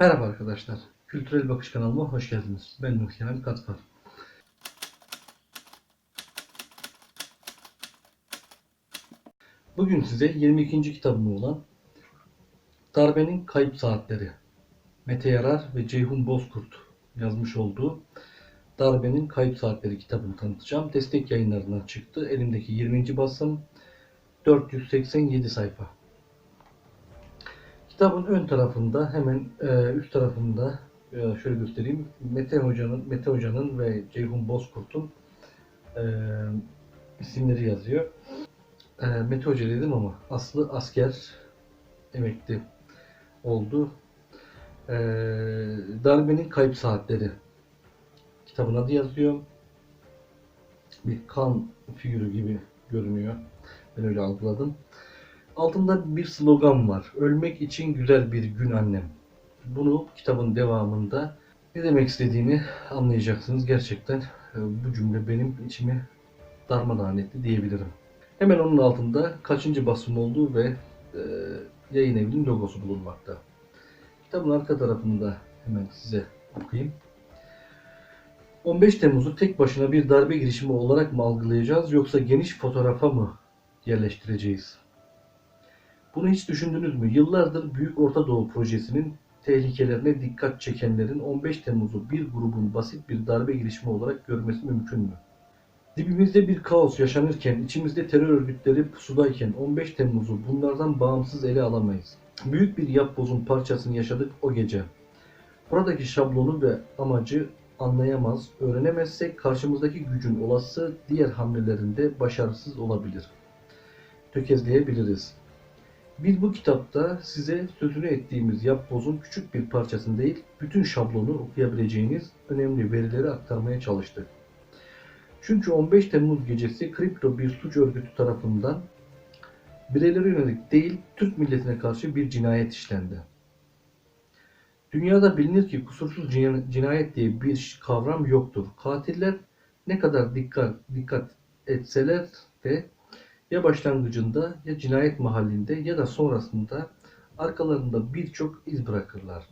Merhaba arkadaşlar. Kültürel Bakış kanalıma hoş geldiniz. Ben Nur Kenan Katfar. Bugün size 22. kitabım olan Darbenin Kayıp Saatleri Mete Yarar ve Ceyhun Bozkurt yazmış olduğu Darbenin Kayıp Saatleri kitabını tanıtacağım. Destek yayınlarından çıktı. Elimdeki 20. basım 487 sayfa. Kitabın ön tarafında hemen e, üst tarafında e, şöyle göstereyim. Mete Hoca'nın Mete Hoca'nın ve Ceyhun Bozkurt'un e, isimleri yazıyor. E, Mete Hoca dedim ama aslı asker emekli oldu. E, Darbenin Kayıp Saatleri kitabın adı yazıyor. Bir kan figürü gibi görünüyor. Ben öyle algıladım. Altında bir slogan var. Ölmek için güzel bir gün annem. Bunu kitabın devamında ne demek istediğini anlayacaksınız. Gerçekten e, bu cümle benim içimi darmadağın etti diyebilirim. Hemen onun altında kaçıncı basım olduğu ve e, yayın evinin logosu bulunmakta. Kitabın arka tarafında hemen size okuyayım. 15 Temmuz'u tek başına bir darbe girişimi olarak mı algılayacağız yoksa geniş fotoğrafa mı yerleştireceğiz? Bunu hiç düşündünüz mü? Yıllardır Büyük Orta Doğu Projesi'nin tehlikelerine dikkat çekenlerin 15 Temmuz'u bir grubun basit bir darbe girişimi olarak görmesi mümkün mü? Dibimizde bir kaos yaşanırken, içimizde terör örgütleri pusudayken 15 Temmuz'u bunlardan bağımsız ele alamayız. Büyük bir yapbozun parçasını yaşadık o gece. Buradaki şablonu ve amacı anlayamaz, öğrenemezsek karşımızdaki gücün olası diğer hamlelerinde başarısız olabilir. Tökezleyebiliriz. Biz bu kitapta size sözünü ettiğimiz yapbozun küçük bir parçasını değil, bütün şablonu okuyabileceğiniz önemli verileri aktarmaya çalıştık. Çünkü 15 Temmuz gecesi kripto bir suç örgütü tarafından bireylere yönelik değil, Türk milletine karşı bir cinayet işlendi. Dünyada bilinir ki kusursuz cina- cinayet diye bir kavram yoktur. Katiller ne kadar dikkat dikkat etseler de ya başlangıcında ya cinayet mahallinde ya da sonrasında arkalarında birçok iz bırakırlar.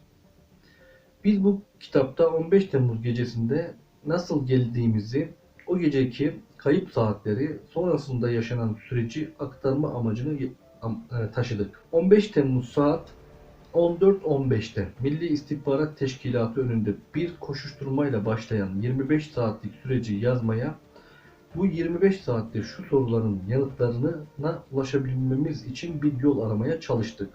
Biz bu kitapta 15 Temmuz gecesinde nasıl geldiğimizi, o geceki kayıp saatleri, sonrasında yaşanan süreci aktarma amacını e, taşıdık. 15 Temmuz saat 14.15'te Milli İstihbarat Teşkilatı önünde bir koşuşturmayla başlayan 25 saatlik süreci yazmaya bu 25 saatte şu soruların yanıtlarına ulaşabilmemiz için bir yol aramaya çalıştık.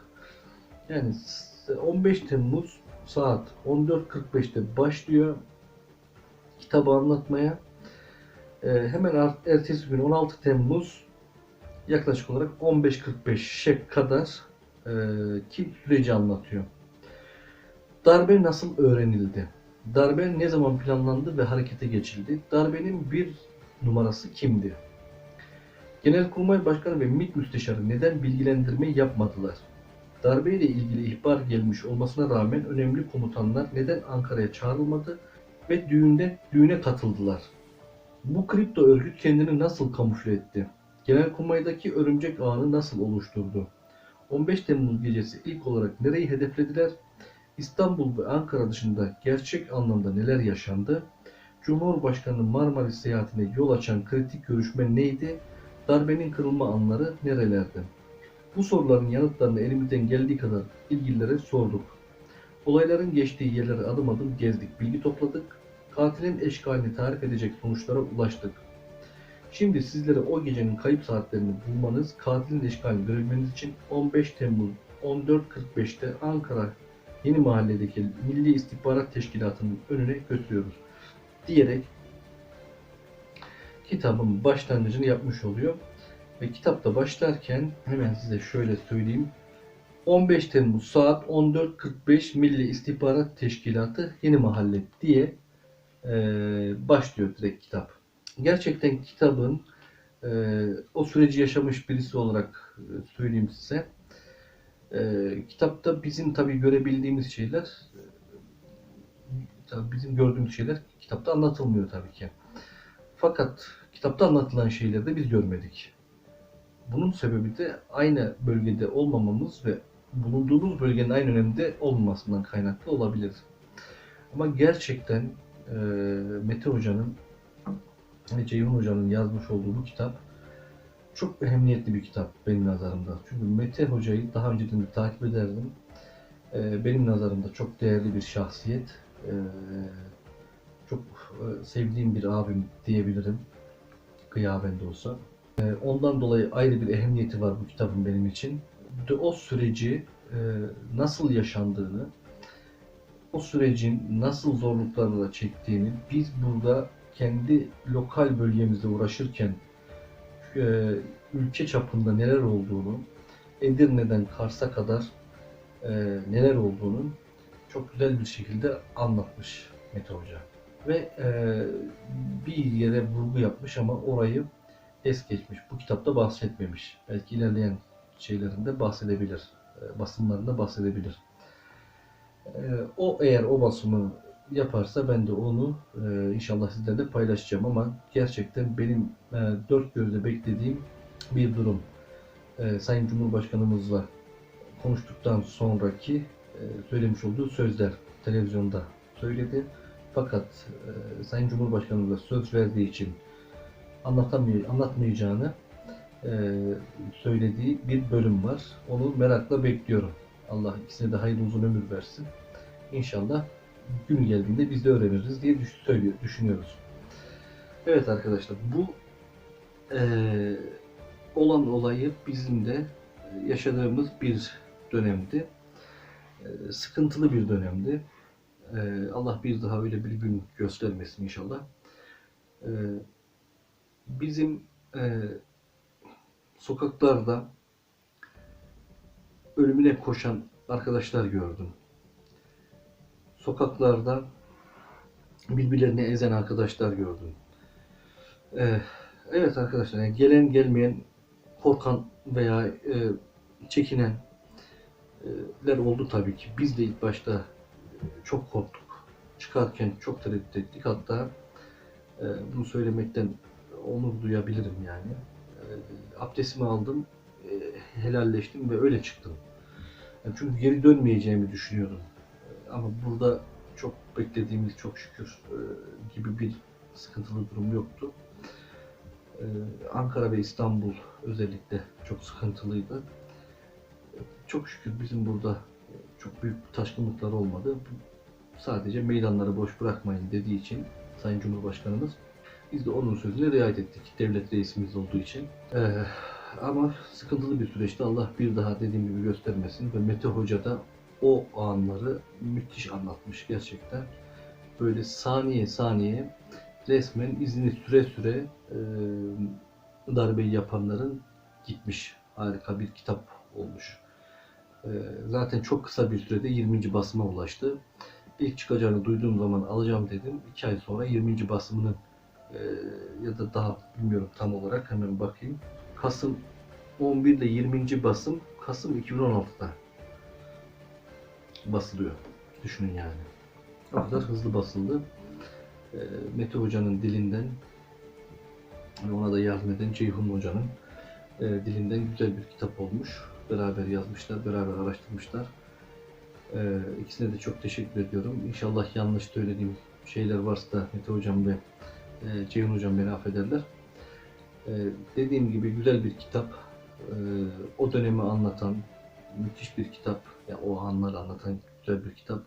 Yani s- 15 Temmuz saat 14.45'te başlıyor kitabı anlatmaya. Ee, hemen ertesi gün 16 Temmuz yaklaşık olarak 15.45'e kadar e, ki süreci anlatıyor. Darbe nasıl öğrenildi? Darbe ne zaman planlandı ve harekete geçildi? Darbenin bir numarası kimdi? Genelkurmay Başkanı ve MİT Müsteşarı neden bilgilendirme yapmadılar? Darbe ile ilgili ihbar gelmiş olmasına rağmen önemli komutanlar neden Ankara'ya çağrılmadı ve düğünde düğüne katıldılar? Bu kripto örgüt kendini nasıl kamufle etti? Genelkurmay'daki örümcek ağını nasıl oluşturdu? 15 Temmuz gecesi ilk olarak nereyi hedeflediler? İstanbul ve Ankara dışında gerçek anlamda neler yaşandı? Cumhurbaşkanı Marmaris seyahatine yol açan kritik görüşme neydi? Darbenin kırılma anları nerelerde? Bu soruların yanıtlarını elimizden geldiği kadar ilgililere sorduk. Olayların geçtiği yerlere adım adım gezdik, bilgi topladık. Katilin eşkalini tarif edecek sonuçlara ulaştık. Şimdi sizlere o gecenin kayıp saatlerini bulmanız, katilin eşkalini görebilmeniz için 15 Temmuz 14.45'te Ankara Yeni Mahalle'deki Milli İstihbarat Teşkilatı'nın önüne götürüyoruz diyerek kitabın başlangıcını yapmış oluyor. Ve kitapta başlarken hemen size şöyle söyleyeyim. 15 Temmuz saat 14.45 Milli İstihbarat Teşkilatı Yeni Mahalle diye e, başlıyor direkt kitap. Gerçekten kitabın e, o süreci yaşamış birisi olarak e, söyleyeyim size. E, kitapta bizim tabii görebildiğimiz şeyler tabii bizim gördüğümüz şeyler kitapta anlatılmıyor tabii ki. Fakat kitapta anlatılan şeyleri de biz görmedik. Bunun sebebi de aynı bölgede olmamamız ve bulunduğumuz bölgenin aynı önemde olmamasından kaynaklı olabilir. Ama gerçekten e, Mete Hoca'nın ve Ceyhun Hoca'nın yazmış olduğu bu kitap çok ehemmiyetli bir kitap benim nazarımda. Çünkü Mete Hoca'yı daha önceden de takip ederdim. E, benim nazarımda çok değerli bir şahsiyet. E, çok e, sevdiğim bir abim diyebilirim. Gıyaben de olsa. E, ondan dolayı ayrı bir ehemmiyeti var bu kitabın benim için. De o süreci e, nasıl yaşandığını, o sürecin nasıl zorluklarla çektiğini, biz burada kendi lokal bölgemizde uğraşırken e, ülke çapında neler olduğunu, Edirne'den Kars'a kadar neler olduğunu çok güzel bir şekilde anlatmış Mete Hoca. Ve e, bir yere vurgu yapmış ama orayı es geçmiş. Bu kitapta bahsetmemiş. Belki ilerleyen şeylerinde bahsedebilir. E, basımlarında bahsedebilir. E, o eğer o basımı yaparsa ben de onu e, inşallah sizlerle paylaşacağım ama gerçekten benim e, dört gözle beklediğim bir durum. E, Sayın Cumhurbaşkanımızla konuştuktan sonraki söylemiş olduğu sözler televizyonda söyledi. Fakat e, Sayın Cumhurbaşkanımıza söz verdiği için anlatamay anlatmayacağını e, söylediği bir bölüm var. Onu merakla bekliyorum. Allah ikisine de hayırlı uzun ömür versin. İnşallah gün geldiğinde biz de öğreniriz diye söylüyor, düşünüyoruz. Evet arkadaşlar bu eee, olan olayı bizim de yaşadığımız bir dönemdi. Eee, sıkıntılı bir dönemdi. Eee, Allah bir daha öyle bir gün göstermesin inşallah. Eee, bizim eee, sokaklarda ölümüne koşan arkadaşlar gördüm sokaklarda birbirlerini ezen arkadaşlar gördüm. Ee, evet arkadaşlar, gelen gelmeyen, korkan veya e, çekinenler oldu tabii ki. Biz de ilk başta çok korktuk. Çıkarken çok tereddüt ettik. Hatta bunu söylemekten onur duyabilirim yani. E, abdestimi aldım, helalleştim ve öyle çıktım. Çünkü geri dönmeyeceğimi düşünüyordum ama burada çok beklediğimiz çok şükür gibi bir sıkıntılı durum yoktu. Ankara ve İstanbul özellikle çok sıkıntılıydı. E, çok şükür bizim burada çok büyük taşkınlıklar olmadı. Sadece meydanları boş bırakmayın dediği için Sayın Cumhurbaşkanımız biz de onun sözüne riayet ettik. Devlet reisimiz olduğu için. Ee, ama sıkıntılı bir süreçte Allah bir daha dediğim gibi göstermesin ve Mete Hoca da o anları müthiş anlatmış gerçekten. Böyle saniye saniye resmen izini süre süre e, darbeyi yapanların gitmiş. Harika bir kitap olmuş. E, zaten çok kısa bir sürede 20. basıma ulaştı. İlk çıkacağını duyduğum zaman alacağım dedim. 2 ay sonra 20. basımının e, ya da daha bilmiyorum tam olarak hemen bakayım. Kasım 11 ile 20. basım Kasım 2016'da basılıyor. Düşünün yani. O kadar hızlı basıldı. E, Mete Hoca'nın dilinden ona da yardım eden Ceyhun Hoca'nın e, dilinden güzel bir kitap olmuş. Beraber yazmışlar, beraber araştırmışlar. E, ikisine de çok teşekkür ediyorum. İnşallah yanlış söylediğim şeyler varsa da Mete Hocam ve e, Ceyhun Hocam beni affederler. E, dediğim gibi güzel bir kitap. E, o dönemi anlatan, müthiş bir kitap. Yani o anları anlatan güzel bir kitap.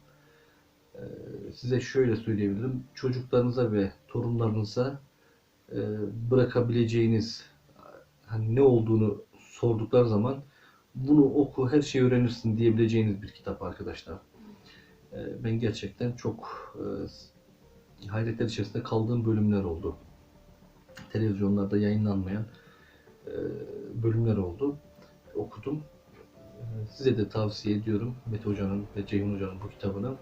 Ee, size şöyle söyleyebilirim. Çocuklarınıza ve torunlarınıza e, bırakabileceğiniz hani ne olduğunu sordukları zaman bunu oku her şeyi öğrenirsin diyebileceğiniz bir kitap arkadaşlar. Ee, ben gerçekten çok e, hayretler içerisinde kaldığım bölümler oldu. Televizyonlarda yayınlanmayan e, bölümler oldu. Okudum. Size de tavsiye ediyorum Mete Hoca'nın ve Ceyhun Hoca'nın bu kitabını.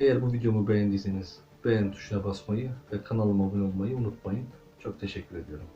Eğer bu videomu beğendiyseniz beğen tuşuna basmayı ve kanalıma abone olmayı unutmayın. Çok teşekkür ediyorum.